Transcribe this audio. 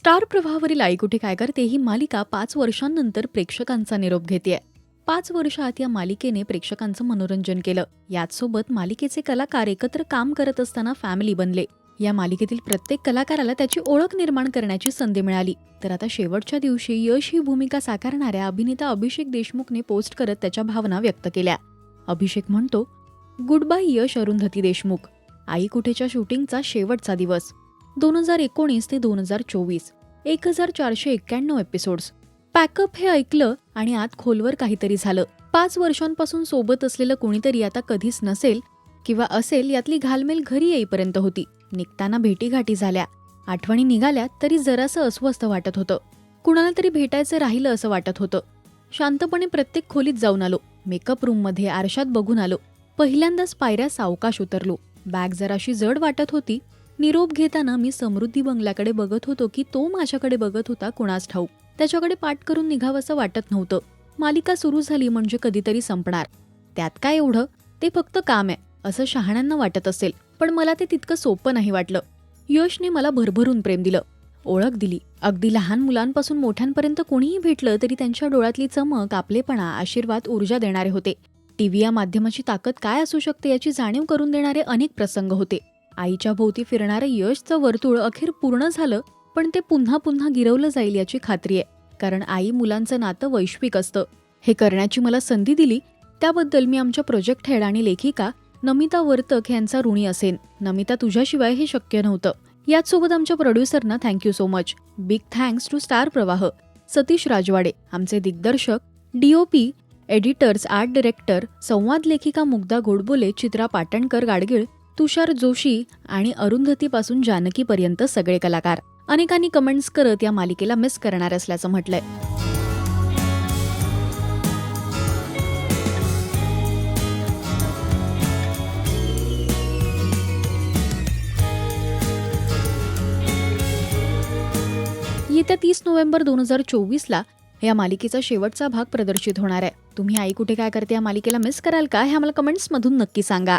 Star प्रवाहावरील आई कुठे काय करते ही मालिका पाच वर्षांनंतर प्रेक्षकांचा निरोप घेते पाच वर्षात या मालिकेने प्रेक्षकांचं मनोरंजन केलं. याचसोबत मालिकेचे कलाकार एकत्र काम करत असताना फॅमिली बनले. या मालिकेतील प्रत्येक कलाकाराला त्याची ओळख निर्माण करण्याची संधी मिळाली. तर आता शेवटच्या दिवशी यश ही भूमिका साकारणाऱ्या अभिनेता अभिषेक देशमुखने पोस्ट करत त्याच्या भावना व्यक्त केल्या. अभिषेक म्हणतो गुड बाय यश अरुंधती देशमुख. आई कुठेच्या शूटिंगचा शेवटचा दिवस. दोन हजार एकोणीस ते दोन हजार चोवीस एक हजार चारशे एक्क्याण्णव एपिसोड्स पॅकअप हे ऐकलं आणि आत खोलवर काहीतरी झालं. पाच वर्षांपासून सोबत असलेलं कोणीतरी आता कधीच नसेल किंवा असेल यातली घालमेल घरी येईपर्यंत होती. निघताना भेटीगाठी झाल्या. आठवणी निघाल्या तरी जरासं अस्वस्थ वाटत होतं. कुणाला तरी भेटायचं राहिलं असं वाटत होतं. शांतपणे प्रत्येक खोलीत जाऊन आलो. मेकअप रूममध्ये आरशात बघून आलो. पहिल्यांदाच पायऱ्या सावकाश उतरलो. बॅग जराशी जड वाटत होती निरोप घेताना मी समृद्धी बंगल्याकडे बघत होतो की तो माझ्याकडे बघत होता कुणास ठाऊक. त्याच्याकडे पाठ करून निघावंसं वाटत नव्हतं. मालिका सुरू झाली म्हणजे कधीतरी संपणार. त्यात काय एवढं? ते फक्त काम आहे असं शहाण्यांना वाटत असेल पण मला ते तितकं सोपं नाही वाटलं. यशने मला भरभरून प्रेम दिलं. ओळख दिली. अगदी लहान मुलांपासून मोठ्यांपर्यंत कोणीही भेटलं तरी त्यांच्या डोळ्यातली चमक आपलेपणा आशीर्वाद ऊर्जा देणारे होते. टीव्ही या माध्यमाची ताकद काय असू शकते याची जाणीव करून देणारे अनेक प्रसंग होते. आईच्या भोवती फिरणारं यशचं वर्तुळ अखेर पूर्ण झालं पण ते पुन्हा पुन्हा गिरवलं जाईल याची खात्री आहे. कारण आई मुलांचं नातं वैश्विक असतं. हे करण्याची मला संधी दिली त्याबद्दल मी आमच्या प्रोजेक्ट हेड आणि लेखिका नमिता वर्तक यांचा ऋणी असेन. नमिता तुझ्याशिवाय हे शक्य नव्हतं. याचसोबत आमच्या प्रोड्युसरना thank you so much big thanks to star Pravah Satish Rajwade आमचे दिग्दर्शक डीओपी एडिटर्स आर्ट डिरेक्टर संवाद लेखिका मुग्धा गोडबोले चित्रा पाटणकर गाडगीळ तुषार जोशी आणि अरुंधतीपासून जानकीपर्यंत सगळे कलाकार. अनेकांनी कमेंट्स करत या मालिकेला मिस करणार असल्याचं म्हटलंय. येत्या तीस नोव्हेंबर दोन हजार चोवीसला या मालिकेचा शेवटचा भाग प्रदर्शित होणार आहे. तुम्ही आई कुठे काय करते या मालिकेला मिस कराल का हे आम्हाला कमेंट्समधून नक्की सांगा.